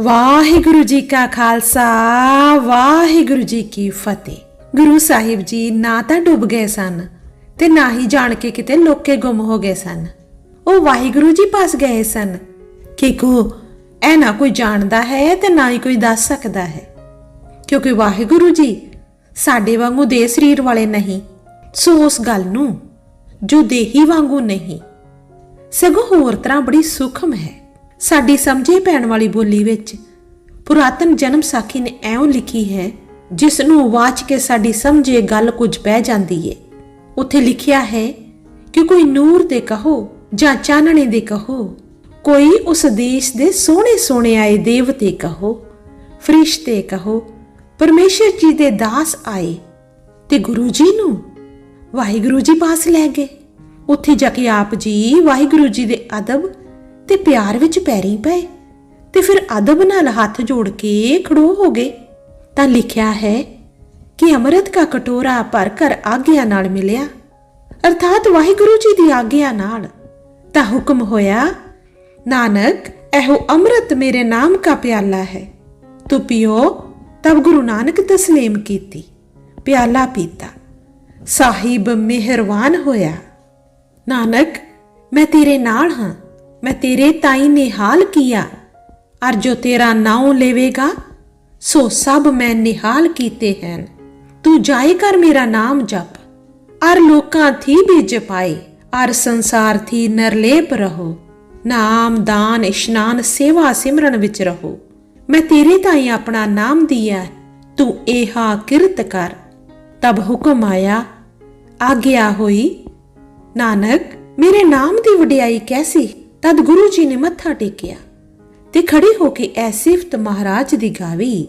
ਵਾਹਿਗੁਰੂ ਜੀ ਕਾ ਖਾਲਸਾ, ਵਾਹਿਗੁਰੂ ਜੀ ਕੀ ਫਤਿਹ। ਗੁਰੂ ਸਾਹਿਬ ਜੀ ਨਾ ਤਾਂ ਡੁੱਬ ਗਏ ਸਨ ਤੇ ਨਾ ਹੀ ਜਾਣ ਕੇ ਕਿਤੇ ਲੋਕੇ ਗੁੰਮ ਹੋ ਗਏ ਸਨ। ਉਹ ਵਾਹਿਗੁਰੂ ਜੀ ਪਾਸ ਗਏ ਸਨ ਕਿ ਕੋ ਇਹ ਨਾ ਕੋਈ ਜਾਣਦਾ ਹੈ ਤੇ ਨਾ ਹੀ ਕੋਈ ਦੱਸ ਸਕਦਾ ਹੈ। ਕਿਉਂਕਿ ਵਾਹਿਗੁਰੂ ਜੀ ਸਾਡੇ ਵਾਂਗੂ ਦੇ ਸਰੀਰ ਵਾਲੇ ਨਹੀਂ, ਸੋ ਉਸ ਗੱਲ ਨੂੰ ਜੋ ਦੇਹੀ ਵਾਂਗੂ ਨਹੀਂ, ਸਗੋਂ ਹੋਰ ਤਰ੍ਹਾਂ ਬੜੀ ਸੂਖਮ ਹੈ। ਸਾਡੀ ਸਮਝੇ ਪੈਣ ਵਾਲੀ ਬੋਲੀ ਵਿੱਚ ਪੁਰਾਤਨ ਜਨਮ ਸਾਖੀ ਨੇ ਐਉਂ ਲਿਖੀ ਹੈ ਜਿਸ ਨੂੰ ਵਾਚ ਕੇ ਸਾਡੀ ਸਮਝੇ ਗੱਲ ਕੁਝ ਪੈ ਜਾਂਦੀ ਏ। ਉੱਥੇ ਲਿਖਿਆ ਹੈ ਕਿ ਕੋਈ ਨੂਰ ਦੇ ਕਹੋ ਜਾਂ ਚਾਨਣੇ ਦੇ ਕਹੋ, ਕੋਈ ਉਸ ਦੇਸ਼ ਦੇ ਸੋਹਣੇ ਸੋਹਣੇ ਆਏ ਦੇਵਤੇ ਕਹੋ, ਫਰਿਸ਼ਤੇ ਕਹੋ, ਪਰਮੇਸ਼ਰ ਜੀ ਦੇ ਦਾਸ ਆਏ ਤੇ ਗੁਰੂ ਜੀ ਨੂੰ ਵਾਹਿਗੁਰੂ ਜੀ ਪਾਸ ਲੈ ਗਏ। ਉੱਥੇ ਜਾ ਕੇ ਆਪ ਜੀ ਵਾਹਿਗੁਰੂ ਜੀ ਦੇ ਅਦਬ ਤੇ ਪਿਆਰ ਵਿੱਚ ਪੈਰੀ ਪਏ ਤੇ ਫਿਰ ਅਦਬ ਨਾਲ ਹੱਥ ਜੋੜ ਕੇ ਖੜੋ ਹੋ ਗਏ। ਤਾਂ ਲਿਖਿਆ ਹੈ ਕਿ ਅੰਮ੍ਰਿਤ ਦਾ ਕਟੋਰਾ ਭਰ ਕਰ ਆਗਿਆ ਨਾਲ ਮਿਲਿਆ। ਅਰਥਾਤ ਵਾਹਿਗੁਰੂ ਜੀ ਦੀ ਆਗਿਆ ਨਾਲ ਤਾਂ ਹੁਕਮ ਹੋਇਆ, ਨਾਨਕ, ਇਹੋ ਅੰਮ੍ਰਿਤ ਮੇਰੇ ਨਾਮ ਕਾ ਪਿਆਲਾ ਹੈ। ਤੂੰ ਪੀਓ। ਤਬ ਗੁਰੂ ਨਾਨਕ ਤਸਲੀਮ ਕੀਤੀ, ਪਿਆਲਾ ਪੀਤਾ। ਸਾਹਿਬ ਮਿਹਰਬਾਨ ਹੋਇਆ, ਨਾਨਕ, ਮੈਂ ਤੇਰੇ ਨਾਲ ਹਾਂ। ਮੈਂ ਤੇਰੇ ਤਾਈ ਨੇ ਹਾਲ ਕੀਆ? ਅਰ ਜੋ ਤੇਰਾ ਨਾਉ ਲੇਵੇਗਾ, ਸੋ ਸਭ ਮੈਂ ਨਿਹਾਲ ਕੀਤੇ ਹਨ। ਤੂੰ ਜਾਏ ਕਰ ਮੇਰਾ ਨਾਮ ਜਪ, ਅਰ ਲੋਕਾਂ ਥੀ ਵੀ ਜਪਾਏ, ਅਰ ਸੰਸਾਰ ਥੀ ਨਰਲੇਪ ਰਹੋ। ਨਾਮ, ਦਾਨ, ਇਸ਼ਨਾਨ, ਸੇਵਾ, ਸਿਮਰਨ ਵਿੱਚ ਰਹੋ। ਮੈਂ ਤੇਰੇ ਤਾਈ ਆਪਣਾ ਨਾਮ ਦਿਆ ਤੂੰ ਇਹਾ ਕਿਰਤ ਕਰ। ਤਬ ਹੁਕਮ ਆਇਆ, ਆਗਿਆ ਹੋਈ, ਨਾਨਕ, ਮੇਰੇ ਨਾਮ ਦੀ ਵਡਿਆਈ ਕੈਸੀ? ਤਦ ਗੁਰੂ ਜੀ ਨੇ ਮੱਥਾ ਟੇਕਿਆ ਤੇ ਖੜੀ ਹੋ ਕੇ ਐ ਸਿਫਤ ਮਹਾਰਾਜ ਦੀ ਗਾਵੀ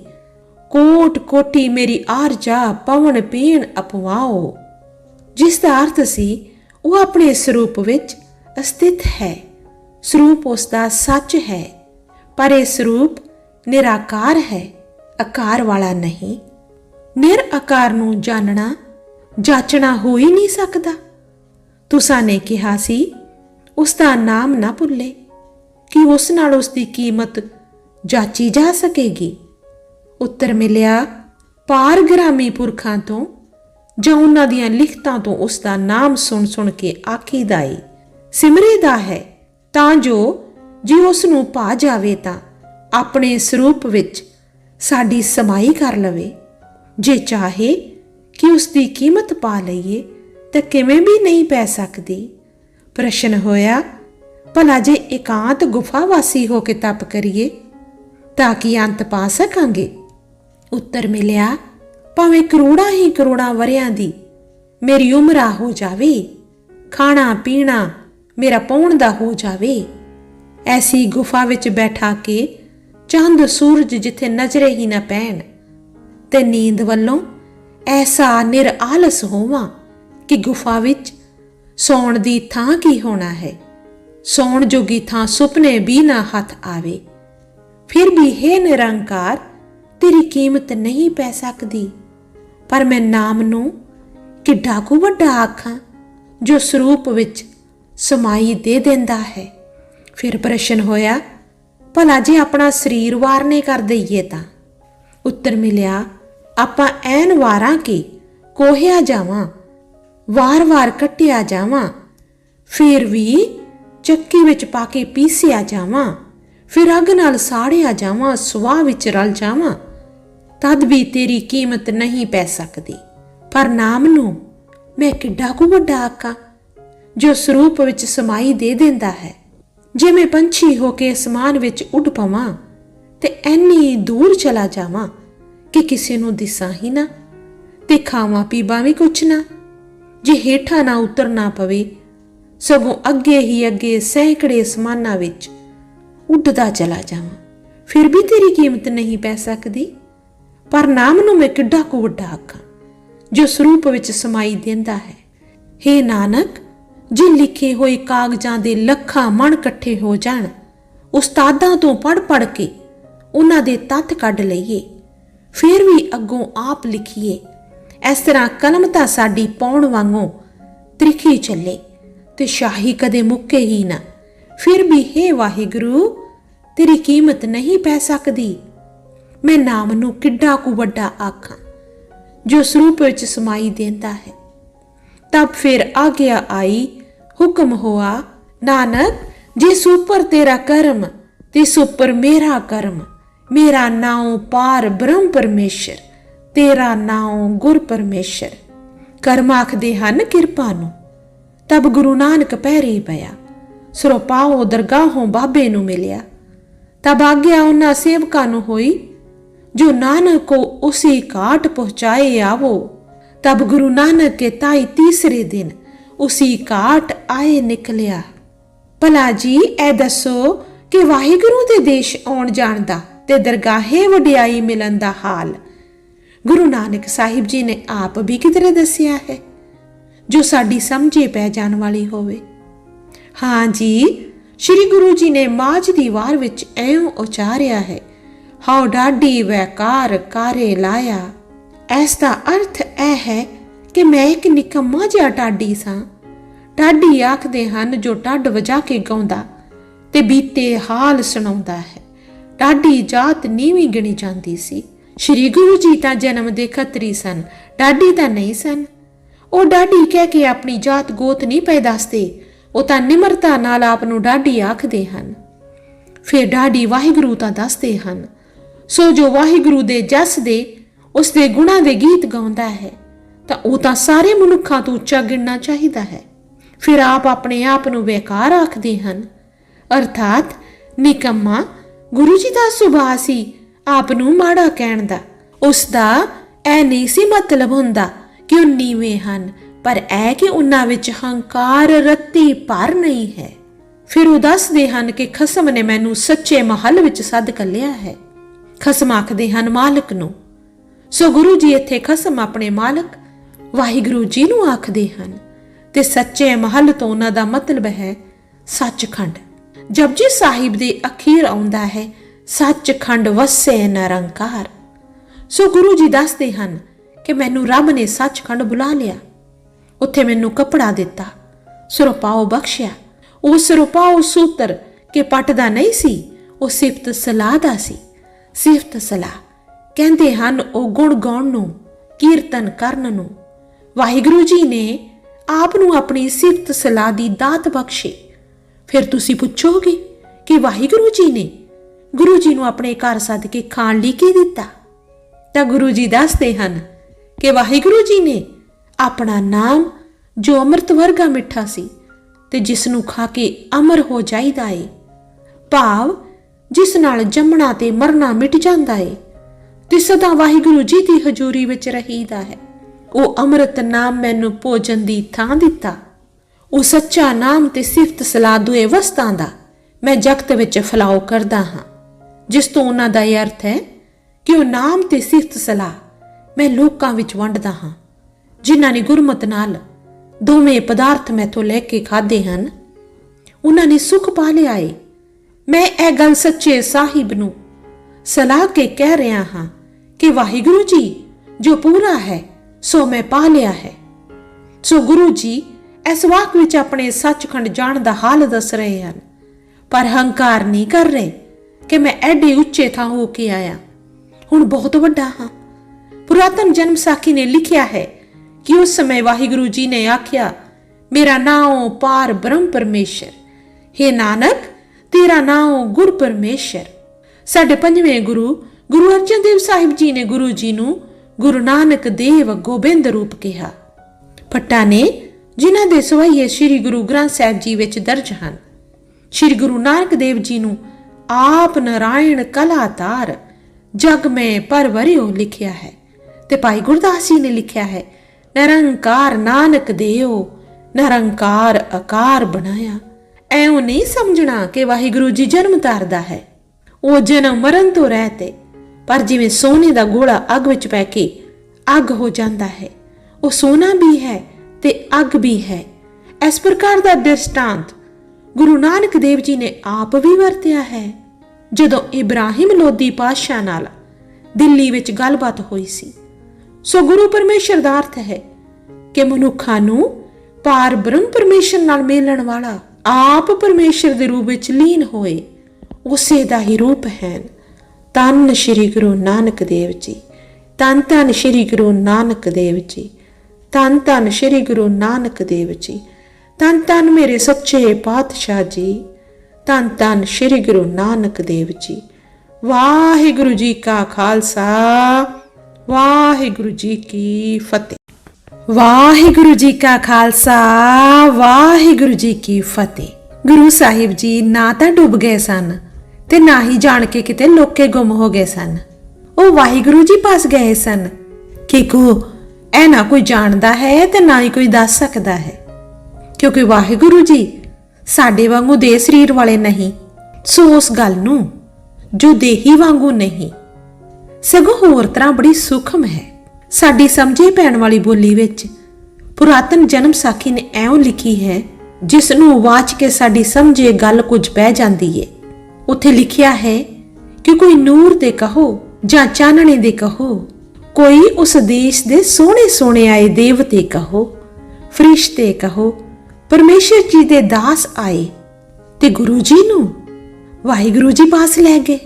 ਕੋਟ ਕੋਟੀ ਮੇਰੀ ਆਰਜਾ ਪਵਨ ਪੀਣ ਅਪਵਾਓ। ਜਿਸ ਦਾ ਅਰਥ ਸੀ, ਉਹ ਆਪਣੇ ਸਰੂਪ ਵਿੱਚ ਅਸਥਿਤ ਹੈ। ਸਰੂਪ ਉਸ ਦਾ ਸੱਚ ਹੈ, ਪਰ ਇਹ ਸਰੂਪ ਨਿਰਾਕਾਰ ਹੈ, ਆਕਾਰ ਵਾਲਾ ਨਹੀਂ। ਨਿਰ ਆਕਾਰ ਨੂੰ ਜਾਣਨਾ, ਜਾਚਣਾ ਹੋ ਹੀ ਨਹੀਂ ਸਕਦਾ। ਤੁਸਾਂ ਨੇ ਕਿਹਾ ਸੀ ਉਸ ਦਾ ਨਾਮ ਨਾ ਭੁੱਲੇ ਕਿ ਉਸ ਨਾਲ ਉਸ ਦੀ ਕੀਮਤ ਜਾਚੀ ਜਾ ਸਕੇਗੀ। ਉੱਤਰ ਮਿਲਿਆ ਪਾਰਗ੍ਰਾਮੀ ਪੁਰਖਾਂ ਤੋਂ ਜਾਂ ਉਹਨਾਂ ਦੀਆਂ ਲਿਖਤਾਂ ਤੋਂ ਉਸ ਦਾ ਨਾਮ ਸੁਣ ਸੁਣ ਕੇ ਆਖੀਦਾ ਏ, ਸਿਮਰੇ ਦਾ ਹੈ, ਤਾਂ ਜੋ ਜੇ ਉਸ ਨੂੰ ਪਾ ਜਾਵੇ ਤਾਂ ਆਪਣੇ ਸਰੂਪ ਵਿੱਚ ਸਾਡੀ ਸਮਾਈ ਕਰ ਲਵੇ। ਜੇ ਚਾਹੇ ਕਿ ਉਸ ਦੀ ਕੀਮਤ ਪਾ ਲਈਏ ਤਾਂ ਕਿਵੇਂ ਵੀ ਨਹੀਂ ਪੈ ਸਕਦੀ। ਪ੍ਰਸ਼ਨ ਹੋਇਆ, ਭਲਾ ਜੇ ਇਕਾਂਤ ਗੁਫਾ ਵਾਸੀ ਹੋ ਕੇ ਤਪ ਕਰੀਏ, ਤਾਂ ਕਿ ਅੰਤ ਪਾ ਸਕਾਂਗੇ? ਉੱਤਰ ਮਿਲਿਆ, ਭਾਵੇਂ ਕਰੋੜਾਂ ਹੀ ਕਰੋੜਾਂ ਵਰਿਆਂ ਦੀ ਮੇਰੀ ਉਮਰਾ ਹੋ ਜਾਵੇ, ਖਾਣਾ, ਪੀਣਾ ਮੇਰਾ ਪਾਉਣ ਦਾ ਹੋ ਜਾਵੇ। ਐਸੀ ਗੁਫਾ ਵਿੱਚ ਬੈਠਾ ਕੇ ਚੰਦ ਸੂਰਜ ਜਿੱਥੇ ਨਜ਼ਰੇ ਹੀ ਨਾ ਪੈਣ ਤੇ ਨੀਂਦ ਵੱਲੋਂ ਐਸਾ ਨਿਰ ਆਲਸ ਹੋਵਾਂ ਕਿ ਗੁਫਾ ਵਿੱਚ ਸੌਣ ਦੀ ਥਾਂ ਕੀ ਹੋਣਾ ਹੈ? ਸੌਣ ਜੋਗੀ ਥਾਂ ਸੁਪਨੇ ਵੀ ਨਾ ਹੱਥ ਆਵੇ। ਫਿਰ ਵੀ ਹੈ ਨਿਰੰਕਾਰ, ਤੇਰੀ ਕੀਮਤ ਨਹੀਂ ਪੈ ਸਕਦੀ। ਪਰ ਮੈਂ ਨਾਮ ਨੂੰ ਕਿੱਡਾ ਕੁ ਵੱਡਾ ਆਖਾਂ, ਜੋ ਸਰੂਪ ਵਿੱਚ ਸਮਾਈ ਦੇ ਦਿੰਦਾ ਹੈ। ਫਿਰ ਪ੍ਰਸ਼ਨ ਹੋਇਆ, ਭਲਾ ਜੇ ਆਪਣਾ ਸਰੀਰ ਵਾਰਨੇ ਕਰ ਦਈਏ ਤਾਂ? ਉੱਤਰ ਮਿਲਿਆ, ਆਪਾਂ ਐਨ ਵਾਰਾਂ ਕੀ ਕੋਹਿਆ ਜਾਵਾਂ ਵਾਰ-ਵਾਰ ਕੱਟਿਆ ਜਾਵਾਂ। ਫਿਰ ਵੀ ਚੱਕੀ ਵਿੱਚ ਪਾ ਕੇ ਪੀਸਿਆ ਜਾਵਾਂ। ਫਿਰ ਅੱਗ ਨਾਲ ਸਾੜਿਆ ਜਾਵਾਂ, ਸੁਆਹ ਵਿੱਚ ਰਲ ਜਾਵਾਂ। ਤਦ ਵੀ ਤੇਰੀ ਕੀਮਤ ਨਹੀਂ ਪੈ ਸਕਦੀ। ਪਰ ਨਾਮ ਨੂੰ ਮੈਂ ਕਿੱਡਾ ਕੁ ਵੱਡਾ ਆਕਾਂ, ਜੋ ਸਰੂਪ ਵਿੱਚ ਸਮਾਈ ਦੇ ਦਿੰਦਾ ਹੈ। ਜੇ ਮੈਂ ਪੰਛੀ ਹੋ ਕੇ ਅਸਮਾਨ ਵਿੱਚ ਉੱਡ ਪਵਾਂ, ਤੇ ਐਨੀ ਦੂਰ ਚਲਾ ਜਾਵਾਂ ਕਿ ਕਿਸੇ ਨੂੰ ਦਿਸਾਂ ਹੀ ਨਾ, ਤੇ ਖਾਵਾਂ ਪੀਵਾਂ ਵੀ ਕੁਛ ਨਾ। ਜੇ ਹੇਠਾਂ ਨਾ ਉਤਰਨਾ ਪਵੇ, ਸਗੋਂ ਅੱਗੇ ਹੀ ਅੱਗੇ ਸੈਂਕੜੇ ਸਮਾਨਾਂ ਵਿੱਚ ਉੱਡਦਾ ਚਲਾ ਜਾਵਾਂ। ਫਿਰ ਵੀ ਤੇਰੀ ਕੀਮਤ ਨਹੀਂ ਪੈ ਸਕਦੀ। ਪਰ ਨਾਮ ਨੂੰ ਮੈਂ ਕਿੱਡਾ ਕੁ ਵੱਡਾ ਆਖਾਂ, ਜੋ ਸਰੂਪ ਵਿੱਚ ਸਮਾਈ ਦਿੰਦਾ ਹੈ। हे ਨਾਨਕ, ਜੇ ਲਿਖੇ ਹੋਏ ਕਾਗਜ਼ਾਂ ਦੇ ਲੱਖਾਂ ਮਣ ਇਕੱਠੇ ਹੋ ਜਾਣ, ਉਸਤਾਦਾਂ ਤੋਂ ਪੜ ਪੜ ਕੇ ਉਹਨਾਂ ਦੇ ਤੱਤ ਕੱਢ ਲਈਏ, ਫਿਰ ਵੀ ਅੱਗੋਂ ਆਪ ਲਿਖੀਏ। ਇਸ ਤਰ੍ਹਾਂ ਕਲਮ ਤਾਂ ਸਾਡੀ ਪੌਣ ਵਾਂਗੋਂ ਤ੍ਰਿਖੀ ਚੱਲੇ ਤੇ ਸ਼ਾਹੀ ਕਦੇ ਮੁੱਕੇ ਹੀ ਨਾ। ਫਿਰ ਵੀ ਹੈ ਵਾਹਿਗੁਰੂ, ਤੇਰੀ ਕੀਮਤ ਨਹੀਂ ਪੈ ਸਕਦੀ। ਮੈਂ ਨਾਮ ਨੂੰ ਕਿੱਡਾ ਕੁ ਵੱਡਾ ਆਖਾਂ, ਜੋ ਸਰੂਪ ਵਿੱਚ ਸਮਾਈ ਦਿੰਦਾ ਹੈ। ਤਬ ਫਿਰ ਆਗਿਆ ਆਈ, ਹੁਕਮ ਹੋਆ, ਨਾਨਕ, ਜਿਸ ਸੁਪਰ ਤੇਰਾ ਕਰਮ ਤੇ ਸੁਪਰ ਮੇਰਾ ਕਰਮ, ਮੇਰਾ ਨਾਉ ਪਾਰ ਬ੍ਰਹਮ ਪਰਮੇਸ਼ਰ। ਤੇਰਾ ਨਾਮ ਗੁਰ ਪਰਮੇਸ਼ਰ। ਕਰਮ ਆਖਦੇ ਹਨ, ਕਿਰਪਾ ਨੂੰ। ਤਬ ਗੁਰੂ ਨਾਨਕ ਪਹਿਰੇ ਪਿਆ। ਸਰੋਪਾਓ ਦਰਗਾਹੋਂ ਬਾਬੇ ਨੂੰ ਮਿਲਿਆ। ਤਬ ਆਗਿਆ ਉਹਨਾਂ ਸੇਵਕਾਂ ਨੂੰ ਹੋਈ, ਜੋ ਨਾਨਕ ਕੋ ਉਸੇ ਕਾਟ ਪਹੁੰਚਾਏ ਆਵੋ। ਤਬ ਗੁਰੂ ਨਾਨਕ ਕੇ ਤਾਈ ਤੀਸਰੇ ਦਿਨ ਉਸੀ ਕਾਟ ਆਏ ਨਿਕਲਿਆ। ਭਲਾ ਜੀ ਐ ਦੱਸੋ ਕਿ ਵਾਹਿਗੁਰੂ ਦੇ ਦੇਸ਼ ਆਉਣ ਜਾਣ ਦਾ ਤੇ ਦਰਗਾਹੇ ਵਡਿਆਈ ਮਿਲਣ ਦਾ ਹਾਲ ਗੁਰੂ ਨਾਨਕ ਸਾਹਿਬ ਜੀ ਨੇ ਆਪ ਵੀ ਕਿਧਰੇ ਦੱਸਿਆ ਹੈ, ਜੋ ਸਾਡੀ ਸਮਝੇ ਪੈ ਜਾਣ ਵਾਲੀ ਹੋਵੇ। ਹਾਂ ਜੀ, ਸ੍ਰੀ ਗੁਰੂ ਜੀ ਨੇ ਮਾਝ ਦੀ ਵਾਰ ਵਿੱਚ ਐਉਂ ਉਚਾਰਿਆ ਹੈ, ਹਉ ਡਾਢੀ ਵੈਕਾਰ ਕਾਰੇ ਲਾਇਆ। ਇਸ ਦਾ ਅਰਥ ਇਹ ਹੈ ਕਿ ਮੈਂ ਇੱਕ ਨਿਕੰਮਾ ਜਿਹਾ ਟਾਡੀ ਸਾਂ। ਟਾਡੀ ਆਖਦੇ ਹਨ ਜੋ ਟੱਡ ਵਜਾ ਕੇ ਗਾਉਂਦਾ ਤੇ ਬੀਤੇ ਹਾਲ ਸੁਣਾਉਂਦਾ ਹੈ। ਟਾਡੀ ਜਾਤ ਨੀਵੀਂ ਗਿਣੀ ਜਾਂਦੀ ਸੀ। ਸ੍ਰੀ ਗੁਰੂ ਜੀ ਤਾਂ ਜਨਮ ਦੇ ਖੱਤਰੀ ਸਨ, ਡਾਢੀ ਤਾਂ ਨਹੀਂ ਸਨ। ਉਹ ਡਾਢੀ ਕਹਿ ਕੇ ਆਪਣੀ ਜਾਤ ਗੋਤ ਨਹੀਂ ਪੈ ਦੱਸਦੇ, ਉਹ ਤਾਂ ਨਿਮਰਤਾ ਨਾਲ ਆਪ ਨੂੰ ਡਾਡੀ ਆਖਦੇ ਹਨ। ਫਿਰ ਡਾਢੀ ਵਾਹਿਗੁਰੂ ਤਾਂ ਦੱਸਦੇ ਹਨ, ਸੋ ਜੋ ਵਾਹਿਗੁਰੂ ਦੇ ਜਸ ਦੇ, ਉਸ ਦੇ ਗੁਣਾਂ ਦੇ ਗੀਤ ਗਾਉਂਦਾ ਹੈ, ਤਾਂ ਉਹ ਤਾਂ ਸਾਰੇ ਮਨੁੱਖਾਂ ਤੋਂ ਉੱਚਾ ਗਿਣਨਾ ਚਾਹੀਦਾ ਹੈ। ਫਿਰ ਆਪ ਆਪਣੇ ਆਪ ਨੂੰ ਬੇਕਾਰ ਆਖਦੇ ਹਨ। ਅਰਥਾਤ ਨਿਕੰਮਾ ਗੁਰੂ ਜੀ ਦਾ ਸੁਭਾਅ ਸੀ ਆਪ ਨੂੰ ਮਾੜਾ ਕਹਿਣ ਦਾ। ਉਸ ਦਾ ਇਹ ਨਹੀਂ ਸੀ ਮਤਲਬ ਹੁੰਦਾ ਕਿ ਉਹ ਨੀਵੇਂ ਹਨ, ਪਰ ਇਹ ਕਿ ਉਹਨਾਂ ਵਿੱਚ ਹੰਕਾਰ ਰੱਤੀ ਭਰ ਨਹੀਂ ਹੈ। ਫਿਰ ਉਹ ਦੱਸਦੇ ਹਨ ਕਿ ਖਸਮ ਨੇ ਮੈਨੂੰ ਸੱਚੇ ਮਹੱਲ ਵਿੱਚ ਸੱਦ ਕੱਲਿਆ ਹੈ। ਖਸਮ ਆਖਦੇ ਹਨ ਮਾਲਕ ਨੂੰ, ਸੋ ਗੁਰੂ ਜੀ, ਇੱਥੇ ਖਸਮ ਆਪਣੇ ਮਾਲਕ ਵਾਹਿਗੁਰੂ ਜੀ ਨੂੰ ਆਖਦੇ ਹਨ ਤੇ ਸੱਚੇ ਮਹੱਲ ਤੋਂ ਉਹਨਾਂ ਦਾ ਮਤਲਬ ਹੈ ਸੱਚਖੰਡ। ਜਪਜੀ ਸਾਹਿਬ ਦੇ ਅਖੀਰ ਆਉਂਦਾ ਹੈ ਸੱਚਖੰਡ ਵਸੇ ਨਿਰੰਕਾਰ ਸੋ ਗੁਰੂ ਜੀ ਦੱਸਦੇ ਹਨ ਕਿ ਮੈਨੂੰ ਰੱਬ ਨੇ ਸੱਚਖੰਡ ਬੁਲਾ ਲਿਆ। ਉੱਥੇ ਮੈਨੂੰ ਕੱਪੜਾ ਦਿੱਤਾ ਸਰਪਾਉ ਬਖਸ਼ਿਆ। ਉਹ ਸਰਪਾਉ ਸੂਤਰ ਕਿ ਪੱਟਦਾ ਨਹੀਂ ਸੀ, ਉਹ ਸਿਫਤ ਸਲਾਹ ਦਾ ਸੀ। ਸਿਫਤ ਸਲਾਹ। ਕਹਿੰਦੇ ਹਨ ਉਹ ਗੁਣ ਗਾਉਣ ਨੂੰ, ਕੀਰਤਨ ਕਰਨ ਨੂੰ। ਵਾਹਿਗੁਰੂ ਜੀ ਨੇ ਆਪ ਨੂੰ ਆਪਣੀ ਸਿਫਤ ਸਲਾਹ ਦੀ ਦਾਤ ਬਖਸ਼ੀ। ਫਿਰ ਤੁਸੀਂ ਪੁੱਛੋਗੇ ਕਿ ਵਾਹਿਗੁਰੂ ਜੀ ਨੇ ਗੁਰੂ ਜੀ ਨੂੰ ਆਪਣੇ ਘਰ ਸੱਦ ਕੇ ਖਾਣ ਲਈ ਕੀ ਦਿੱਤਾ? ਤਾਂ ਗੁਰੂ ਜੀ ਦੱਸਦੇ ਹਨ ਕਿ ਵਾਹਿਗੁਰੂ ਜੀ ਨੇ ਆਪਣਾ ਨਾਮ ਜੋ ਅੰਮ੍ਰਿਤ ਵਰਗਾ ਮਿੱਠਾ ਸੀ ਤੇ ਜਿਸ ਨੂੰ ਖਾ ਕੇ ਅਮਰ ਹੋ ਜਾਈਦਾ ਏ, ਭਾਵ ਜਿਸ ਨਾਲ ਜੰਮਣਾ ਤੇ ਮਰਨਾ ਮਿਟ ਜਾਂਦਾ ਏ, ਤੇ ਸਦਾ ਵਾਹਿਗੁਰੂ ਜੀ ਦੀ ਹਜ਼ੂਰੀ ਵਿੱਚ ਰਹੀਦਾ ਹੈ। ਉਹ ਅੰਮ੍ਰਿਤ ਨਾਮ ਮੈਨੂੰ ਭੋਜਨ ਦੀ ਥਾਂ ਦਿੱਤਾ। ਉਹ ਸੱਚਾ ਨਾਮ ਤੇ ਸਿਫਤ ਸਲਾਹ ਦੁਏ ਵਸਤਾਂ ਦਾ ਮੈਂ ਜਗਤ ਵਿੱਚ ਫਲਾਉ ਕਰਦਾ ਹਾਂ। ਜਿਸ ਤੋਂ ਉਹਨਾਂ ਦਾ ਇਹ ਅਰਥ ਹੈ ਕਿ ਉਹ ਨਾਮ ਤੇ ਸਿਫਤ ਸਲਾਹ ਮੈਂ ਲੋਕਾਂ ਵਿੱਚ ਵੰਡਦਾ ਹਾਂ, ਜਿਨ੍ਹਾਂ ਨੇ ਗੁਰਮਤ ਨਾਲ ਦੋਵੇਂ ਪਦਾਰਥ ਮੈਥੋਂ ਲੈ ਕੇ ਖਾਦੇ ਹਨ। ਉਹਨਾਂ ਨੇ ਸੁਖ ਪਾ ਲਿਆ ਏ। ਮੈਂ ਇਹ ਗੱਲ ਸੱਚੇ ਸਾਹਿਬ ਨੂੰ ਸਲਾਹ ਕੇ ਕਹਿ ਰਿਹਾ ਹਾਂ ਕਿ ਵਾਹਿਗੁਰੂ ਜੀ, ਜੋ ਪੂਰਾ ਹੈ, ਸੋ ਮੈਂ ਪਾ ਲਿਆ ਹੈ। ਸੋ ਗੁਰੂ ਜੀ, ਇਸ ਵਾਕ ਵਿੱਚ ਆਪਣੇ ਸੱਚਖੰਡ ਜਾਣ ਦਾ ਹਾਲ ਦੱਸ ਰਹੇ ਹਨ, ਪਰ ਹੰਕਾਰ ਨਹੀਂ ਕਰ ਰਹੇ। ਕਿ ਮੈਂ ਐਡੇ ਉੱਚੇ ਥਾਂ ਹੋ ਕੇ ਆਇਆ। ਹੁਣ ਬਹੁਤ ਵੱਡਾ ਹਾਂ। ਪੁਰਾਤਨ ਜਨਮ ਸਾਖੀ ਨੇ ਲਿਖਿਆ ਹੈ ਕਿ ਉਸ ਸਮੇਂ ਵਾਹਿਗੁਰੂ ਜੀ ਨੇ ਆਖਿਆ, ਮੇਰਾ ਨਾਮ ਪਾਰ ਬ੍ਰਹਮ ਪਰਮੇਸ਼ਰ। हे ਨਾਨਕ, ਤੇਰਾ ਨਾਮ ਗੁਰ ਪਰਮੇਸ਼ਰ। ਸਾਡੇ ਪੰਜਵੇਂ ਗੁਰੂ ਗੁਰੂ ਅਰਜਨ ਦੇਵ ਸਾਹਿਬ ਜੀ ਨੇ ਗੁਰੂ ਜੀ ਨੂੰ ਗੁਰੂ ਨਾਨਕ ਦੇਵ ਗੋਬਿੰਦ ਰੂਪ ਕਿਹਾ। ਫੱਟਾ ਨੇ ਜਿਨ੍ਹਾਂ ਦੇ ਸਵਈਏ ਸ੍ਰੀ ਗੁਰੂ ਗ੍ਰੰਥ ਸਾਹਿਬ ਜੀ ਵਿੱਚ ਦਰਜ ਹਨ, ਸ੍ਰੀ ਗੁਰੂ ਨਾਨਕ ਦੇਵ ਜੀ ਨੂੰ ਆਪ ਨਾਰਾਇਣ ਕਲਾਤਾਰ ਜਗ ਮੈਂ ਪਰਵਰਿਓ ਲਿਖਿਆ ਹੈ। ਤੇ ਭਾਈ ਗੁਰਦਾਸ ਜੀ ਨੇ ਲਿਖਿਆ ਹੈ, ਨਿਰੰਕਾਰ ਨਾਨਕ ਦੇਓ, ਨਿਰੰਕਾਰ ਆਕਾਰ ਬਣਾਇਆ। ਐਉਂ ਨਹੀਂ ਸਮਝਣਾ ਕਿ ਵਾਹਿਗੁਰੂ ਜੀ ਜਨਮ ਧਾਰਦਾ ਹੈ। ਉਹ ਜਨਮ ਮਰਨ ਤੋਂ ਰਹਤੇ ਪਰ ਜਿਵੇਂ ਸੋਨੇ ਦਾ ਗੋਲਾ ਅੱਗ ਵਿੱਚ ਪੈ ਕੇ ਅੱਗ ਹੋ ਜਾਂਦਾ ਹੈ, ਉਹ ਸੋਨਾ ਵੀ ਹੈ ਤੇ ਅੱਗ ਵੀ ਹੈ। ਇਸ ਪ੍ਰਕਾਰ ਦਾ ਦ੍ਰਿਸ਼ਟਾਂਤ ਗੁਰੂ ਨਾਨਕ ਦੇਵ ਜੀ ਨੇ ਆਪ ਵੀ ਵਰਤਿਆ ਹੈ। ਜਦੋਂ ਇਬਰਾਹਿਮ ਲੋਦੀ ਪਾਤਸ਼ਾਹ ਨਾਲ ਦਿੱਲੀ ਵਿੱਚ ਗੱਲਬਾਤ ਹੋਈ ਸੀ, ਸੋ ਗੁਰੂ ਪਰਮੇਸ਼ਰ ਦਾ ਅਰਥ ਹੈ ਕਿ ਮਨੁੱਖਾਂ ਨੂੰ ਪਾਰ ਬ੍ਰਹਮ ਪਰਮੇਸ਼ਰ ਨਾਲ ਮਿਲਣ ਵਾਲਾ ਆਪ ਪਰਮੇਸ਼ਰ ਦੇ ਰੂਪ ਵਿੱਚ ਲੀਨ ਹੋਏ ਉਸੇ ਦਾ ਹੀ ਰੂਪ ਹੈ ਤਨ ਸ਼੍ਰੀ ਗੁਰੂ ਨਾਨਕ ਦੇਵ ਜੀ ਤਨ ਤਨ ਸ਼੍ਰੀ ਗੁਰੂ ਨਾਨਕ ਦੇਵ ਜੀ ਤਨ ਤਨ ਸ਼੍ਰੀ ਗੁਰੂ ਨਾਨਕ ਦੇਵ ਜੀ ਤਨ ਤਨ ਮੇਰੇ ਸੱਚੇ ਪਾਤਸ਼ਾਹ ਜੀ, ਤਨ ਤਨ ਸ਼੍ਰੀ ਗੁਰੂ ਨਾਨਕ ਦੇਵ ਜੀ। ਵਾਹਿਗੁਰੂ ਜੀ ਕਾ ਖਾਲਸਾ, ਵਾਹਿਗੁਰੂ ਜੀ ਕੀ ਫਤਿਹ। ਵਾਹਿਗੁਰੂ ਜੀ ਕਾ ਖਾਲਸਾ, ਵਾਹਿਗੁਰੂ ਜੀ ਕੀ ਫਤਿਹ। ਗੁਰੂ ਸਾਹਿਬ ਜੀ ਨਾ ਤਾਂ ਡੁੱਬ ਗਏ ਸਨ ਤੇ ਨਾ ਹੀ ਜਾਣ ਕੇ ਕਿਤੇ ਲੋਕੇ ਗੁੰਮ ਹੋ ਗਏ ਸਨ। ਉਹ ਵਾਹਿਗੁਰੂ ਜੀ ਪਾਸ ਗਏ ਸਨ। ਕਿ ਕੋ ਇਹ ਨਾ ਕੋਈ ਜਾਣਦਾ ਹੈ ਤੇ ਨਾ ਹੀ ਕੋਈ ਦੱਸ ਸਕਦਾ ਹੈ। ਕਿਉਂਕਿ ਵਾਹਿਗੁਰੂ ਜੀ ਸਾਡੇ ਵਾਂਗੂ ਦੇ ਸਰੀਰ ਵਾਲੇ ਨਹੀਂ, ਸੋ ਉਸ ਗੱਲ ਨੂੰ ਜੋ ਦੇਹੀ ਵਾਂਗੂ ਨਹੀਂ, ਸਗੋਂ ਹੋਰ ਤਰ੍ਹਾਂ ਬੜੀ ਸੂਖਮ ਹੈ। ਸਾਡੀ ਸਮਝੇ ਪੈਣ ਵਾਲੀ ਬੋਲੀ ਵਿੱਚ ਪੁਰਾਤਨ ਜਨਮ ਸਾਖੀ ਨੇ ਐਉਂ ਲਿਖੀ ਹੈ ਜਿਸ ਨੂੰ ਵਾਚ ਕੇ ਸਾਡੀ ਸਮਝੇ ਗੱਲ ਕੁਝ ਪੈ ਜਾਂਦੀ ਏ। ਉੱਥੇ ਲਿਖਿਆ ਹੈ ਕਿ ਕੋਈ ਨੂਰ ਦੇ ਕਹੋ ਜਾਂ ਚਾਨਣੇ ਦੇ ਕਹੋ, ਕੋਈ ਉਸ ਦੇਸ਼ ਦੇ ਸੋਹਣੇ ਸੋਹਣੇ ਆਏ ਦੇਵਤੇ ਕਹੋ, ਫਰਿਸ਼ਤੇ ਕਹੋ ਪਰਮੇਸ਼ਰ ਜੀ ਦੇ ਦਾਸ ਆਏ ਤੇ ਗੁਰੂ ਜੀ ਨੂੰ ਵਾਹਿਗੁਰੂ ਜੀ ਪਾਸ ਲੈ ਗਏ।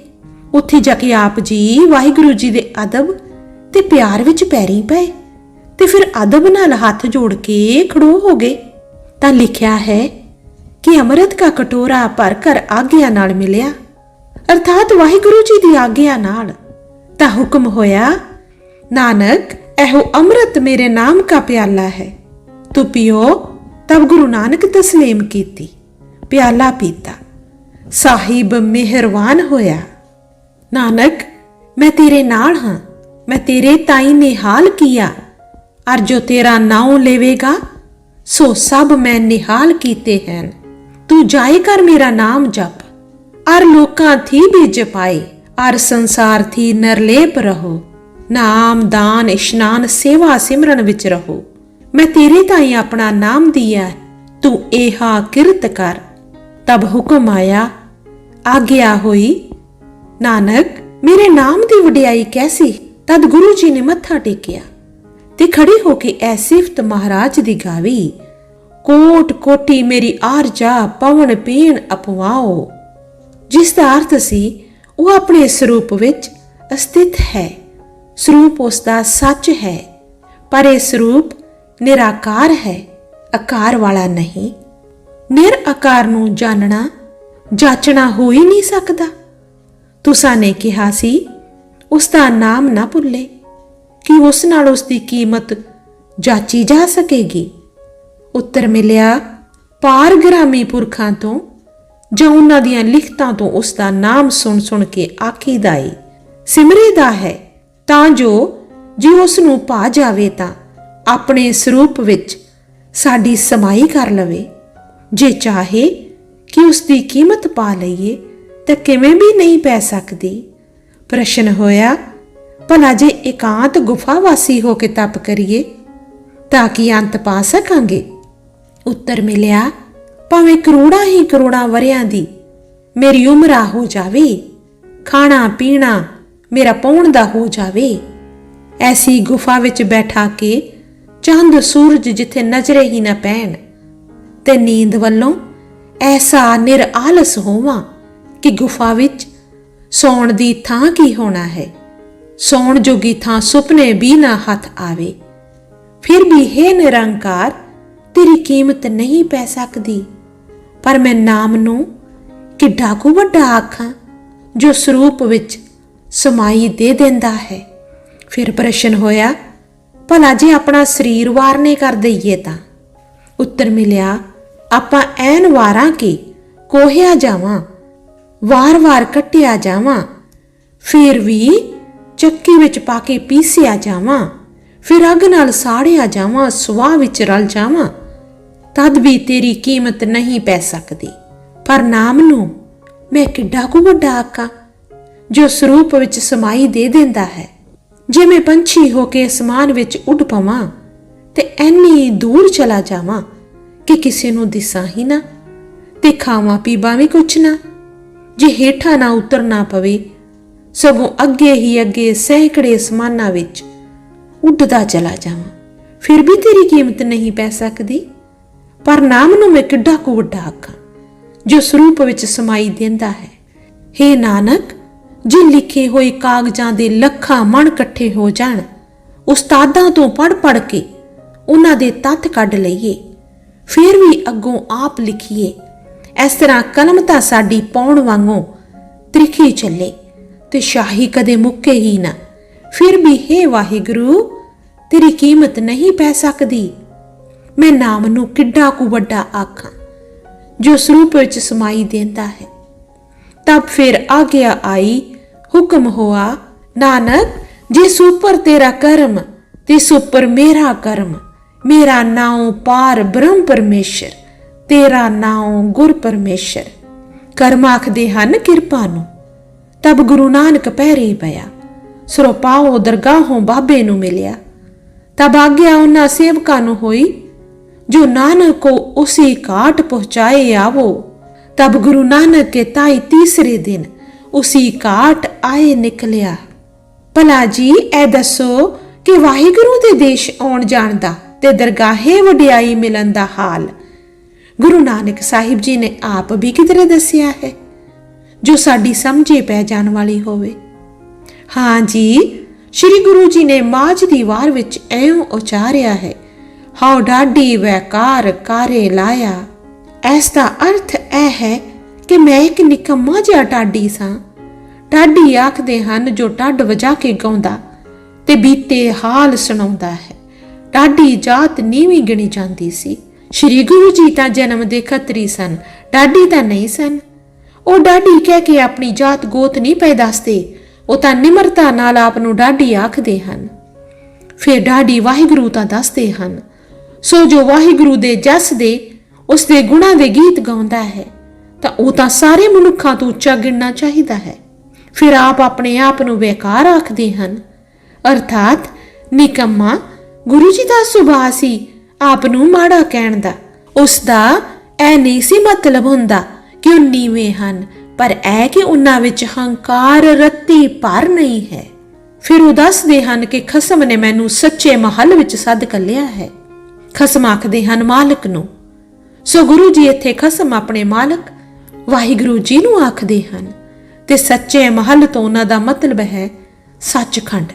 ਉੱਥੇ ਜਾ ਕੇ ਆਪ ਜੀ ਵਾਹਿਗੁਰੂ ਜੀ ਦੇ ਅਦਬ ਤੇ ਪਿਆਰ ਵਿੱਚ ਪੈਰੀ ਪਏ ਤੇ ਫਿਰ ਅਦਬ ਨਾਲ ਹੱਥ ਜੋੜ ਕੇ ਖੜੋ ਹੋ ਗਏ। ਤਾਂ ਲਿਖਿਆ ਹੈ ਕਿ ਅੰਮ੍ਰਿਤ ਦਾ ਕਟੋਰਾ ਭਰ ਕਰ ਆਗਿਆ ਨਾਲ ਮਿਲਿਆ। ਅਰਥਾਤ ਵਾਹਿਗੁਰੂ ਜੀ ਦੀ ਆਗਿਆ ਨਾਲ ਤਾਂ ਹੁਕਮ ਹੋਇਆ, ਨਾਨਕ, ਇਹੋ ਅੰਮ੍ਰਿਤ ਮੇਰੇ ਨਾਮ ਕਾ ਪਿਆਲਾ ਹੈ। ਤੂੰ ਪੀਓ ਤਬ ਗੁਰੂ ਨਾਨਕ ਤਸਲੀਮ ਕੀਤੀ, ਪਿਆਲਾ ਪੀਤਾ। ਸਾਹਿਬ ਮਿਹਰਵਾਨ ਹੋਇਆ। ਨਾਨਕ, ਮੈਂ ਤੇਰੇ ਨਾਲ ਹਾਂ, ਮੈਂ ਤੇਰੇ ਤਾਈ ਨਿਹਾਲ ਕੀਆ। ਅਰ ਜੋ ਤੇਰਾ ਨਾਉ ਲੇਵੇਗਾ, ਸੋ ਸਭ ਮੈਂ ਨਿਹਾਲ ਕੀਤੇ ਹਨ। ਤੂੰ ਜਾਏ ਕਰ ਮੇਰਾ ਨਾਮ ਜਪ, ਅਰ ਲੋਕਾਂ ਥੀ ਵੀ ਜਪਾਏ, ਅਰ ਸੰਸਾਰ ਥੀ ਨਰਲੇਪ ਰਹੋ। ਨਾਮ ਦਾਨ ਇਸ਼ਨਾਨ ਸੇਵਾ ਸਿਮਰਨ ਵਿੱਚ ਰਹੋ। ਮੈਂ ਤੇਰੇ ਤਾਈ ਆਪਣਾ ਨਾਮ ਦਿਆ ਤੂੰ ਇਹਾ ਕਿਰਤ ਕਰ। ਤਬ ਹੁਕਮ ਆਇਆ, ਆਗਿਆ ਹੋਈ, ਨਾਨਕ, ਮੇਰੇ ਨਾਮ ਦੀ ਵਡਿਆਈ ਕੈਸੀ? ਤਦ ਗੁਰੂ ਜੀ ਨੇ ਮੱਥਾ ਟੇਕਿਆ ਤੇ ਖੜੀ ਹੋ ਕੇ ਐ ਸਿਫਤ ਮਹਾਰਾਜ ਦੀ ਗਾਵੀ ਕੋਟ ਕੋਟੀ ਮੇਰੀ ਆਰਜਾ ਪਵਨ ਪੀਣ ਅਪਵਾਓ। ਜਿਸ ਦਾ ਅਰਥ ਸੀ, ਉਹ ਆਪਣੇ ਸਰੂਪ ਵਿੱਚ ਅਸਥਿਤ ਹੈ। ਸਰੂਪ ਉਸ ਦਾ ਸੱਚ ਹੈ, ਪਰ ਇਹ ਸਰੂਪ ਨਿਰਾਕਾਰ ਹੈ, ਆਕਾਰ ਵਾਲਾ ਨਹੀਂ। ਨਿਰਆਕਾਰ ਨੂੰ ਜਾਣਨਾ, ਜਾਚਣਾ ਹੋ ਹੀ ਨਹੀਂ ਸਕਦਾ। ਤੁਸਾਂ ਨੇ ਕਿਹਾ ਸੀ, ਉਸ ਦਾ ਨਾਮ ਨਾ ਭੁੱਲੇ, ਕਿ ਉਸ ਨਾਲ ਉਸ ਦੀ ਕੀਮਤ ਜਾਚੀ ਜਾ ਸਕੇਗੀ। ਉੱਤਰ ਮਿਲਿਆ ਪਾਰਗ੍ਰਾਮੀ ਪੁਰਖਾਂ ਤੋਂ, ਜਾਂ ਉਹਨਾਂ ਦੀਆਂ ਲਿਖਤਾਂ ਤੋਂ ਉਸ ਦਾ ਨਾਮ ਸੁਣ ਸੁਣ ਕੇ ਆਖੀਦਾ ਏ, ਸਿਮਰੇਦਾ ਹੈ, ਤਾਂ ਜੋ ਜੇ ਉਸ ਨੂੰ ਪਾ ਜਾਵੇ ਤਾਂ। ਆਪਣੇ ਸਰੂਪ ਵਿੱਚ ਸਾਡੀ ਸਮਾਈ ਕਰ ਲਵੇ। ਜੇ ਚਾਹੇ ਕਿ ਉਸ ਦੀ ਕੀਮਤ ਪਾ ਲਈਏ, ਤਾਂ ਕਿਵੇਂ ਵੀ ਨਹੀਂ ਪੈ ਸਕਦੀ। ਪ੍ਰਸ਼ਨ ਹੋਇਆ, ਭਲਾ ਜੇ ਇਕਾਂਤ ਗੁਫਾ ਵਾਸੀ ਹੋ ਕੇ ਤਪ ਕਰੀਏ, ਤਾਂ ਕਿ ਅੰਤ ਪਾ ਸਕਾਂਗੇ? ਉੱਤਰ ਮਿਲਿਆ, ਭਾਵੇਂ ਕਰੋੜਾਂ ਹੀ ਕਰੋੜਾਂ ਵਰਿਆਂ ਦੀ, ਮੇਰੀ ਉਮਰਾ ਹੋ ਜਾਵੇ, ਖਾਣਾ ਪੀਣਾ ਮੇਰਾ ਪਾਉਣ ਦਾ ਹੋ ਜਾਵੇ। ਐਸੀ ਗੁਫਾ ਵਿੱਚ ਬੈਠਾ ਕੇ ਚੰਦ ਸੂਰਜ ਜਿੱਥੇ ਨਜ਼ਰੇ ਹੀ ਨਾ ਪੈਣ, ਤੇ ਨੀਂਦ ਵੱਲੋਂ ਐਸਾ ਨਿਰ ਆਲਸ ਹੋਵਾਂ ਕਿ ਗੁਫਾ ਵਿੱਚ ਸੌਣ ਦੀ ਥਾਂ ਕੀ ਹੋਣਾ ਹੈ? ਸੌਣ ਜੋਗੀ ਥਾਂ ਸੁਪਨੇ ਵੀ ਨਾ ਹੱਥ ਆਵੇ। ਫਿਰ ਵੀ ਹੈ ਨਿਰੰਕਾਰ, ਤੇਰੀ ਕੀਮਤ ਨਹੀਂ ਪੈ ਸਕਦੀ। ਪਰ ਮੈਂ ਨਾਮ ਨੂੰ ਕਿੱਡਾ ਕੁ ਵੱਡਾ ਆਖਾਂ, ਜੋ ਸਰੂਪ ਵਿੱਚ ਸਮਾਈ ਦੇ ਦਿੰਦਾ ਹੈ। ਫਿਰ ਪ੍ਰਸ਼ਨ ਹੋਇਆ ਭਲਾ ਜੇ ਆਪਣਾ ਸਰੀਰ ਵਾਰਨੇ ਕਰ ਦਈਏ ਤਾਂ? ਉੱਤਰ ਮਿਲਿਆ, ਆਪਾਂ ਐਨ ਵਾਰਾਂ ਕੀ ਕੋਹਿਆ ਜਾਵਾਂ ਵਾਰ-ਵਾਰ ਕੱਟਿਆ ਜਾਵਾਂ, ਫਿਰ ਵੀ ਚੱਕੀ ਵਿੱਚ ਪਾ ਕੇ ਪੀਸਿਆ ਜਾਵਾਂ, ਫਿਰ ਅੱਗ ਨਾਲ ਸਾੜਿਆ ਜਾਵਾਂ, ਸੁਆਹ ਵਿੱਚ ਰਲ ਜਾਵਾਂ, ਤਦ ਵੀ ਤੇਰੀ ਕੀਮਤ ਨਹੀਂ ਪੈ ਸਕਦੀ। ਪਰ ਨਾਮ ਨੂੰ ਮੈਂ ਕਿੱਡਾ ਕੁ ਵੱਡਾ ਆਕਾ, ਜੋ ਸਰੂਪ ਵਿੱਚ ਸਮਾਈ ਦੇ ਦਿੰਦਾ ਹੈ। ਜੇ ਮੈਂ ਪੰਛੀ ਹੋ ਕੇ ਅਸਮਾਨ ਵਿੱਚ ਉੱਡ ਪਵਾਂ ਤੇ ਐਨੀ ਦੂਰ ਚਲਾ ਜਾਵਾਂ ਕਿ ਕਿਸੇ ਨੂੰ ਦਿਸਾਂ ਹੀ ਨਾ ਤੇ ਖਾਵਾਂ ਪੀਵਾਂ ਵੀ ਕੁਛ ਨਾ। ਜੇ ਹੇਠਾਂ ਨਾ ਉਤਰਨਾ ਪਵੇ, ਸਗੋਂ ਅੱਗੇ ਹੀ ਅੱਗੇ ਸੈਂਕੜੇ ਅਸਮਾਨਾਂ ਵਿੱਚ ਉੱਡਦਾ ਚਲਾ ਜਾਵਾਂ। ਫਿਰ ਵੀ ਤੇਰੀ ਕੀਮਤ ਨਹੀਂ ਪੈ ਸਕਦੀ। ਪਰ ਨਾਮ ਨੂੰ ਮੈਂ ਕਿੱਡਾ ਕੁ ਵੱਡਾ ਆਖਾਂ, ਜੋ ਸਰੂਪ ਵਿੱਚ ਸਮਾਈ ਦਿੰਦਾ ਹੈ। ਹੇ ਨਾਨਕ ਜੇ ਲਿਖੇ ਹੋਏ ਕਾਗਜ਼ਾਂ ਦੇ ਲੱਖਾਂ ਮਣ ਇਕੱਠੇ ਹੋ ਜਾਣ, ਉਸਤਾਦਾਂ ਤੋਂ ਪੜ ਪੜ ਕੇ ਉਹਨਾਂ ਦੇ ਤੱਥ ਕੱਢ ਲਈਏ। ਫਿਰ ਵੀ ਅੱਗੋਂ ਆਪ ਲਿਖੀਏ। ਇਸ ਤਰ੍ਹਾਂ ਕਲਮ ਤਾਂ ਸਾਡੀ ਪੌਣ ਵਾਂਗੋਂ ਤ੍ਰਿਖੀ ਚੱਲੇ ਤੇ ਸ਼ਾਹੀ ਕਦੇ ਮੁੱਕੇ ਹੀ ਨਾ। ਫਿਰ ਵੀ ਹੇ ਵਾਹਿਗੁਰੂ, ਤੇਰੀ ਕੀਮਤ ਨਹੀਂ ਪੈ ਸਕਦੀ। ਮੈਂ ਨਾਮ ਨੂੰ ਕਿੱਡਾ ਕੁ ਵੱਡਾ ਆਖਾਂ, ਜੋ ਸਰੂਪ ਵਿੱਚ ਸਮਾਈ ਦਿੰਦਾ ਹੈ। ਤਬ ਫਿਰ ਆਗਿਆ ਆਈ ਹੁਕਮ ਹੋਆ, ਨਾਨਕ, ਜਿਸ ਉਪਰ ਤੇਰਾ ਕਰਮ, ਤਿਸ ਉਪਰ ਮੇਰਾ ਕਰਮ। ਮੇਰਾ ਨਾਉ ਪਾਰ ਬ੍ਰਹਮ ਪਰਮੇਸ਼ਰ, ਤੇਰਾ ਨਾਉ ਗੁਰ ਪਰਮੇਸ਼ਰ। ਕਰਮ ਆਖਦੇ ਹਨ, ਕਿਰਪਾ ਨੂੰ। ਤਬ ਗੁਰੂ ਨਾਨਕ ਪਹਿਰੇ ਪਿਆ। ਸਰੋਪਾਉ ਦਰਗਾਹੋਂ ਬਾਬੇ ਨੂੰ ਮਿਲਿਆ। ਤਬ ਆਗਿਆ ਉਹਨਾਂ ਸੇਵਕਾਂ ਨੂੰ ਹੋਈ, ਜੋ ਨਾਨਕ ਕੋ ਉਸੇ ਕਾਟ ਪਹੁੰਚਾਏ ਆਵੋ। ਤਬ ਗੁਰੂ ਨਾਨਕ ਕੇ ਤਾਈ ਤੀਸਰੇ ਦਿਨ ਉਸੀ ਕਾਟ ਆਏ ਨਿਕਲਿਆ। ਭਲਾ ਜੀ, ਇਹ ਦੱਸੋ ਕਿ ਵਾਹਿਗੁਰੂ ਦੇ ਦੇਸ਼ ਆਉਣ ਜਾਣ ਦਾ ਤੇ ਦਰਗਾਹੇ ਵਡਿਆਈ ਮਿਲਣ ਦਾ ਹਾਲ। ਗੁਰੂ ਨਾਨਕ ਸਾਹਿਬ ਜੀ ਨੇ ਆਪ ਵੀ ਕਿਧਰੇ ਦੱਸਿਆ ਹੈ, ਜੋ ਸਾਡੀ ਸਮਝੇ ਪੈ ਜਾਣ ਵਾਲੀ ਹੋਵੇ। ਹਾਂ ਜੀ, ਸ੍ਰੀ ਗੁਰੂ ਜੀ ਨੇ ਮਾਝ ਦੀ ਵਾਰ ਵਿੱਚ ਐਉਂ ਉਚਾਰਿਆ ਹੈ, ਹਉ ਡਾਡੀ ਵੈਕਾਰ ਕਾਰੇ ਲਾਇਆ। ਇਸ ਦਾ ਅਰਥ ਇਹ ਹੈ ਕਿ ਮੈਂ ਇੱਕ ਨਿਕੰਮਾ ਜਿਹਾ ਡਾਡੀ ਸਾਂ ਟਾਡੀ ਆਖਦੇ ਹਨ ਜੋ ਢੱਡ ਵਜਾ ਕੇ ਗਾਉਂਦਾ ਤੇ ਬੀਤੇ ਹਾਲ ਸੁਣਾਉਂਦਾ ਹੈ। ਟਾਡੀ ਜਾਤ ਨੀਵੀਂ ਗਿਣੀ ਜਾਂਦੀ ਸੀ। ਸ੍ਰੀ ਗੁਰੂ ਜੀ ਤਾਂ ਜਨਮ ਦੇ ਖੱਤਰੀ ਸਨ। ਟਾਡੀ ਤਾਂ ਨਹੀਂ ਸਨ। ਉਹ ਡਾਡੀ ਕਹਿ ਕੇ ਆਪਣੀ ਜਾਤ ਗੋਤ ਨਹੀਂ ਪੈ ਦੱਸਦੇ। ਉਹ ਤਾਂ ਨਿਮਰਤਾ ਨਾਲ ਆਪ ਨੂੰ ਡਾਡੀ ਆਖਦੇ ਹਨ। ਫਿਰ ਡਾਡੀ ਵਾਹਿਗੁਰੂ ਤਾਂ ਦੱਸਦੇ ਹਨ, ਸੋ ਜੋ ਵਾਹਿਗੁਰੂ ਦੇ ਜਸ ਦੇ, ਉਸ ਦੇ ਗੁਣਾਂ ਦੇ ਗੀਤ ਗਾਉਂਦਾ ਹੈ, ਤਾਂ ਉਹ ਤਾਂ ਸਾਰੇ ਮਨੁੱਖਾਂ ਤੋਂ ਉੱਚਾ ਗਿਣਨਾ ਚਾਹੀਦਾ ਹੈ। ਫਿਰ ਆਪ ਆਪਣੇ ਆਪ ਨੂੰ ਬੇਕਾਰ ਆਖਦੇ ਹਨ। ਅਰਥਾਤ ਨਿਕੰਮਾ ਗੁਰੂ ਜੀ ਦਾ ਸੁਭਾਅ ਸੀ ਆਪ ਨੂੰ ਮਾੜਾ ਕਹਿਣ ਦਾ। ਉਸ ਦਾ ਇਹ ਨਹੀਂ ਸੀ ਮਤਲਬ ਹੁੰਦਾ ਕਿ ਉਹ ਨੀਵੇਂ ਹਨ, ਪਰ ਇਹ ਕਿ ਉਹਨਾਂ ਵਿੱਚ ਹੰਕਾਰ ਰੱਤੀ ਭਰ ਨਹੀਂ ਹੈ। ਫਿਰ ਉਹ ਦੱਸਦੇ ਹਨ ਕਿ ਖਸਮ ਨੇ ਮੈਨੂੰ ਸੱਚੇ ਮਹੱਲ ਵਿੱਚ ਸੱਦ ਕੱਲਿਆ ਹੈ। ਖਸਮ ਆਖਦੇ ਹਨ ਮਾਲਕ ਨੂੰ। ਸੋ ਗੁਰੂ ਜੀ ਇੱਥੇ ਖਸਮ ਆਪਣੇ ਮਾਲਕ ਵਾਹਿਗੁਰੂ ਜੀ ਨੂੰ ਆਖਦੇ ਹਨ। ਤੇ ਸੱਚੇ ਮਹੱਲ ਤੋਂ ਉਹਨਾਂ ਦਾ ਮਤਲਬ ਹੈ ਸੱਚਖੰਡ।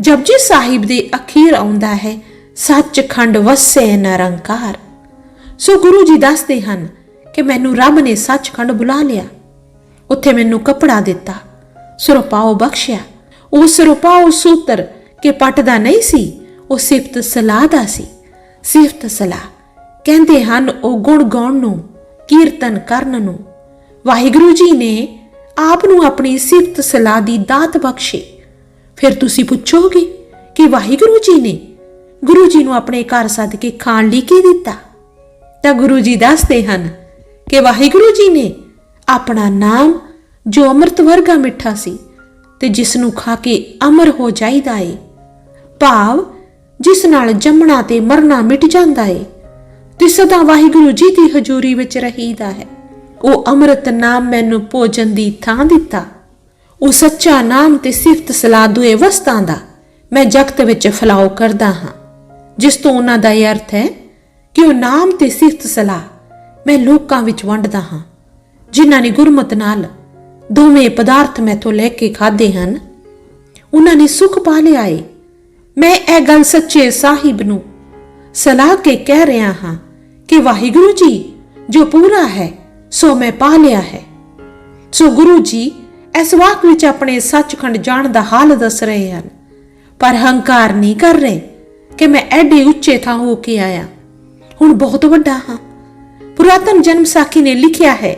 ਜਪਜੀ ਸਾਹਿਬ ਦੇ ਅਖੀਰ ਆਉਂਦਾ ਹੈ, ਸੱਚਖੰਡ ਵਸੇ ਨਿਰੰਕਾਰ ਸੋ ਗੁਰੂ ਜੀ ਦੱਸਦੇ ਹਨ ਕਿ ਮੈਨੂੰ ਰੱਬ ਨੇ ਸੱਚਖੰਡ ਬੁਲਾ ਲਿਆ। ਉੱਥੇ ਮੈਨੂੰ ਕੱਪੜਾ ਦਿੱਤਾ, ਸੁਰਪਾਓ ਬਖਸ਼ਿਆ। ਉਹ ਸੁਰਪਾਓ ਸੂਤਰ ਕਿ ਪਟਦਾ ਨਹੀਂ ਸੀ, ਉਹ ਸਿਫਤ ਸਲਾਹ ਦਾ ਸੀ। ਸਿਫਤ ਸਲਾਹ। ਕਹਿੰਦੇ ਹਨ, ਉਹ ਗੁਣ ਗਾਉਣ ਨੂੰ, ਕੀਰਤਨ ਕਰਨ ਨੂੰ। ਵਾਹਿਗੁਰੂ ਜੀ ਨੇ ਆਪ ਨੂੰ ਆਪਣੀ ਸਿਫਤ ਸਲਾਹ ਦੀ ਦਾਤ ਬਖਸ਼ੇ। ਫਿਰ ਤੁਸੀਂ ਪੁੱਛੋਗੇ ਕਿ ਵਾਹਿਗੁਰੂ ਜੀ ਨੇ ਗੁਰੂ ਜੀ ਨੂੰ ਆਪਣੇ ਘਰ ਸੱਦ ਕੇ ਖਾਣ ਲਈ ਕੀ ਦਿੱਤਾ? ਤਾਂ ਗੁਰੂ ਜੀ ਦੱਸਦੇ ਹਨ ਕਿ ਵਾਹਿਗੁਰੂ ਜੀ ਨੇ ਆਪਣਾ ਨਾਮ ਜੋ ਅੰਮ੍ਰਿਤ ਵਰਗਾ ਮਿੱਠਾ ਸੀ ਤੇ ਜਿਸ ਨੂੰ ਖਾ ਕੇ ਅਮਰ ਹੋ ਜਾਈਦਾ ਏ, ਭਾਵ ਜਿਸ ਨਾਲ ਜੰਮਣਾ ਤੇ ਮਰਨਾ ਮਿਟ ਜਾਂਦਾ ਏ, ਤੇ ਸਦਾ ਵਾਹਿਗੁਰੂ ਜੀ ਦੀ ਹਜ਼ੂਰੀ ਵਿੱਚ ਰਹੀਦਾ ਹੈ। ਉਹ ਅੰਮ੍ਰਿਤ ਨਾਮ ਮੈਨੂੰ ਭੋਜਨ ਦੀ ਥਾਂ ਦਿੱਤਾ। ਉਹ ਸੱਚਾ ਨਾਮ ਤੇ ਸਿਫਤ ਸਲਾਹ ਦੁਏ ਵਸਤਾਂ ਦਾ ਮੈਂ ਜਗਤ ਵਿੱਚ ਫਲਾਉ ਕਰਦਾ ਹਾਂ। ਜਿਸ ਤੋਂ ਉਹਨਾਂ ਦਾ ਇਹ ਅਰਥ ਹੈ ਕਿ ਉਹ ਨਾਮ ਤੇ ਸਿਫਤ ਸਲਾਹ ਮੈਂ ਲੋਕਾਂ ਵਿੱਚ ਵੰਡਦਾ ਹਾਂ। ਜਿਨ੍ਹਾਂ ਨੇ ਗੁਰਮਤ ਨਾਲ ਦੋਵੇਂ ਪਦਾਰਥ ਮੈਥੋਂ ਲੈ ਕੇ ਖਾਦੇ ਹਨ, ਉਹਨਾਂ ਨੇ ਸੁਖ ਪਾ ਲਿਆ ਏ। ਮੈਂ ਇਹ ਗੱਲ ਸੱਚੇ ਸਾਹਿਬ ਨੂੰ ਸਲਾਹ ਕੇ ਕਹਿ ਰਿਹਾ ਹਾਂ ਕਿ ਵਾਹਿਗੁਰੂ ਜੀ, ਜੋ ਪੂਰਾ ਹੈ ਸੋ ਮੈਂ ਪਾ ਲਿਆ ਹੈ। ਸੋ ਗੁਰੂ ਜੀ ਇਸ ਵਾਕ ਵਿੱਚ ਆਪਣੇ ਸੱਚਖੰਡ ਜਾਣ ਦਾ ਹਾਲ ਦੱਸ ਰਹੇ ਹਨ। ਪਰ ਹੰਕਾਰ ਨਹੀਂ ਕਰ ਰਹੇ ਕਿ ਮੈਂ ਐਡੇ ਉੱਚੇ ਥਾਂ ਹੋ ਕੇ ਆਇਆ। ਹੁਣ ਬਹੁਤ ਵੱਡਾ ਹਾਂ। ਪੁਰਾਤਨ ਜਨਮ ਸਾਖੀ ਨੇ ਲਿਖਿਆ ਹੈ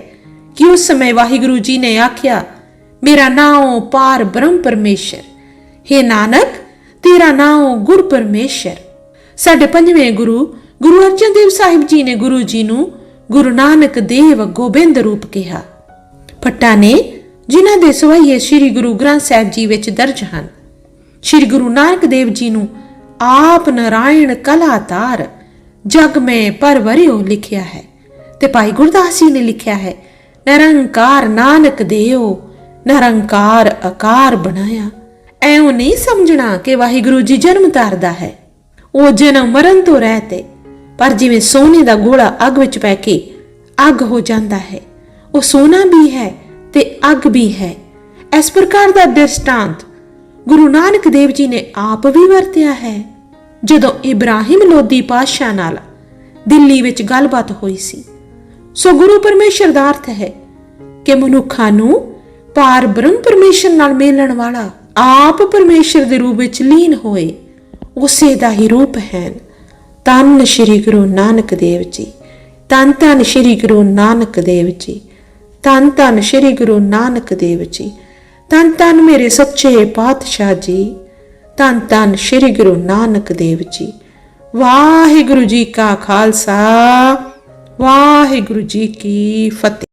ਕਿ ਉਸ ਸਮੇਂ ਵਾਹਿਗੁਰੂ ਜੀ ਨੇ ਆਖਿਆ, ਮੇਰਾ ਨਾਮ ਪਾਰ ਬ੍ਰਹਮ ਪਰਮੇਸ਼ਰ। हे ਨਾਨਕ, ਤੇਰਾ ਨਾਮ ਗੁਰ ਪਰਮੇਸ਼ਰ। ਸਾਡੇ ਪੰਜਵੇਂ ਗੁਰੂ ਗੁਰੂ ਅਰਜਨ ਦੇਵ ਸਾਹਿਬ ਜੀ ਨੇ ਗੁਰੂ ਜੀ ਨੂੰ ਗੁਰੂ ਨਾਨਕ ਦੇਵ ਗੋਬਿੰਦ ਰੂਪ ਕਿਹਾ। ਭੱਟਾ ਨੇ, ਜਿਨ੍ਹਾਂ ਦੇ ਸਵਈਏ ਸ੍ਰੀ ਗੁਰੂ ਗ੍ਰੰਥ ਸਾਹਿਬ ਜੀ ਵਿੱਚ ਦਰਜ ਹਨ, ਸ੍ਰੀ ਗੁਰੂ ਨਾਨਕ ਦੇਵ ਜੀ ਨੂੰ ਆਪ ਨਾਰਾਇਣ ਕਲਾਤਾਰ ਜਗ ਮੈਂ ਪਰਵਰਿਓ ਲਿਖਿਆ ਹੈ ਤੇ ਭਾਈ ਗੁਰਦਾਸ ਜੀ ਨੇ ਲਿਖਿਆ ਹੈ, ਨਿਰੰਕਾਰ ਨਾਨਕ ਦੇਓ, ਨਿਰੰਕਾਰ ਆਕਾਰ ਬਣਾਇਆ। ਐਉਂ ਨਹੀਂ ਸਮਝਣਾ ਕਿ ਵਾਹਿਗੁਰੂ ਜੀ ਜਨਮ ਧਾਰਦਾ ਹੈ। ਉਹ ਜਨਮ ਮਰਨ ਤੋਂ ਰਹਤੇ ਪਰ ਜਿਵੇਂ ਸੋਨੇ ਦਾ ਗੋਲਾ ਅੱਗ ਵਿੱਚ ਪੈ ਕੇ ਅੱਗ ਹੋ ਜਾਂਦਾ ਹੈ, ਉਹ ਸੋਨਾ ਵੀ ਹੈ ਤੇ ਅੱਗ ਵੀ ਹੈ। ਇਸ ਪ੍ਰਕਾਰ ਦਾ ਦ੍ਰਿਸ਼ਟਾਂਤ ਗੁਰੂ ਨਾਨਕ ਦੇਵ ਜੀ ਨੇ ਆਪ ਵੀ ਵਰਤਿਆ ਹੈ। ਜਦੋਂ ਇਬਰਾਹਿਮ ਲੋਦੀ ਪਾਤਸ਼ਾਹ ਨਾਲ ਦਿੱਲੀ ਵਿੱਚ ਗੱਲਬਾਤ ਹੋਈ ਸੀ, ਸੋ ਗੁਰੂ ਪਰਮੇਸ਼ਰ ਦਾ ਅਰਥ ਹੈ ਕਿ ਮਨੁੱਖਾਂ ਨੂੰ ਪਾਰ ਬ੍ਰਹਮ ਪਰਮੇਸ਼ਰ ਨਾਲ ਮਿਲਣ ਵਾਲਾ ਆਪ ਪਰਮੇਸ਼ਰ ਦੇ ਰੂਪ ਵਿੱਚ ਲੀਨ ਹੋਏ, ਉਸੇ ਦਾ ਹੀ ਰੂਪ ਹੈ। ਤਨ ਸ਼੍ਰੀ ਗੁਰੂ ਨਾਨਕ ਦੇਵ ਜੀ, ਤਨ ਤਨ ਸ਼੍ਰੀ ਗੁਰੂ ਨਾਨਕ ਦੇਵ ਜੀ, ਤਨ ਤਨ ਸ਼੍ਰੀ ਗੁਰੂ ਨਾਨਕ ਦੇਵ ਜੀ, ਤਨ ਤਨ ਮੇਰੇ ਸੱਚੇ ਪਾਤਸ਼ਾਹ ਜੀ, ਤਨ ਤਨ ਸ਼੍ਰੀ ਗੁਰੂ ਨਾਨਕ ਦੇਵ ਜੀ। ਵਾਹਿਗੁਰੂ ਜੀ ਕਾ ਖਾਲਸਾ, ਵਾਹਿਗੁਰੂ ਜੀ ਕੀ ਫਤਿਹ।